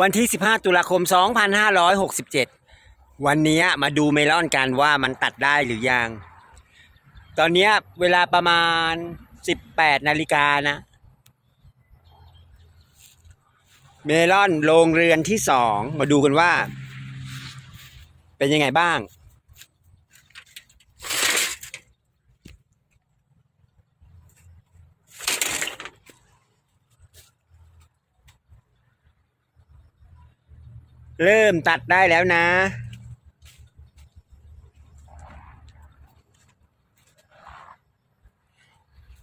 วันที่ 15 ตุลาคม 2567 วันนี้มาดูเมลอนกันว่ามันตัดได้หรือยัง ตอนนี้เวลาประมาณ 18 นาฬิกานะ เมลอนโรงเรือนที่สองมาดูกันว่า เป็นยังไงบ้าง เริ่มตัดได้แล้วนะ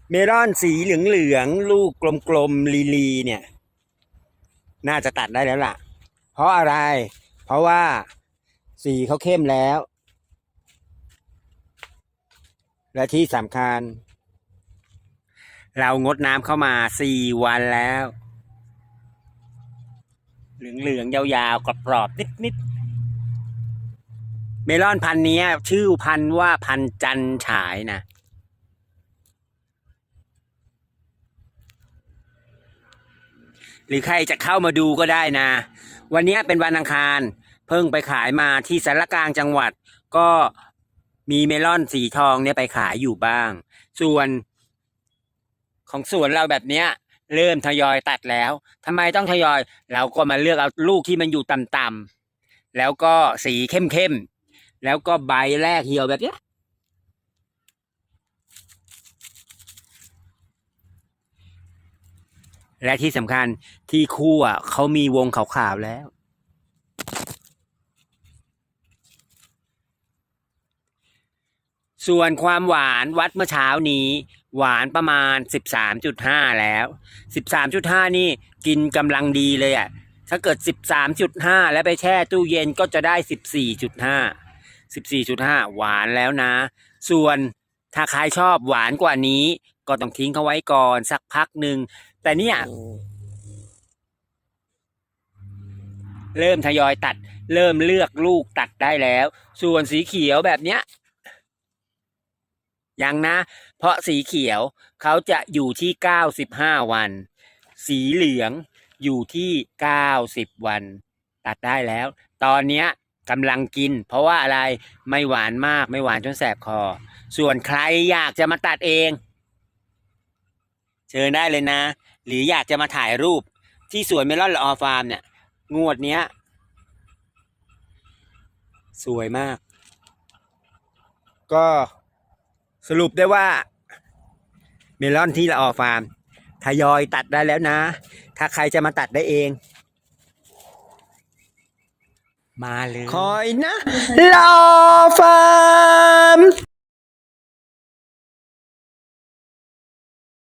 เมลอนสีเหลืองๆลูกกลมๆลีๆเนี่ย น่าจะตัดได้แล้วล่ะ เพราะอะไร เพราะว่าสีเขาเข้มแล้ว และที่สำคัญ เรางดน้ำเข้ามาสี่วันแล้ว เหลืองๆยาวๆกรอบๆนิดๆเมลอนพันธุ์นี้ชื่อพันธุ์ว่าพันจันฉายนะหรือใครจะเข้ามาดูก็ได้นะ วันนี้เป็นวันอังคาร เพิ่งไปขายมาที่สารกลางจังหวัด ก็มีเมลอนสีทองเนี่ยไปขายอยู่บ้าง ส่วนของสวนเราแบบเนี้ย เริ่มทยอยตัดแล้วทำไมต้องทยอย เราก็มาเลือกเอาลูกที่มันอยู่ต่ำๆแล้วก็สีเข้มๆ แล้วก็ใบแรกเหี่ยวแบบเนี้ยและที่สำคัญที่คู่อะเขามีวงขาวๆแล้ว ส่วนความหวานวัดเมื่อเช้านี้ หวานประมาณ 13.5 แล้ว 13.5 นี่กินกำลังดีเลยอะถ้าเกิด 13.5 แล้วไปแช่ตู้เย็นก็จะได้ 14.5 14.5 หวานแล้วนะ ส่วนถ้าใครชอบหวานกว่านี้ ก็ต้องทิ้งเขาไว้ก่อนสักพักหนึ่ง แต่เนี่ย เริ่มทยอยตัด เริ่มเลือกลูกตัดได้แล้ว ส่วนสีเขียวแบบเนี้ย ยังนะ เพราะสีเขียวเขาจะอยู่ที่ 95 วัน สีเหลืองอยู่ที่ 90 วัน ตัดได้แล้ว ตอนเนี้ยกำลังกิน เพราะว่าอะไรไม่หวานมากไม่หวานจนแสบคอ ส่วนใครอยากจะมาตัดเอง เชิญได้เลยนะ หรืออยากจะมาถ่ายรูปที่สวนเมลอนละออฟาร์มเนี่ย งวดเนี้ย สวยมาก ก็ สรุปได้ว่า เมลอนที่ละออฟาร์มทยอยตัดได้แล้วนะ ถ้าใครจะมาตัดได้เอง มาเลย คอยนะรอ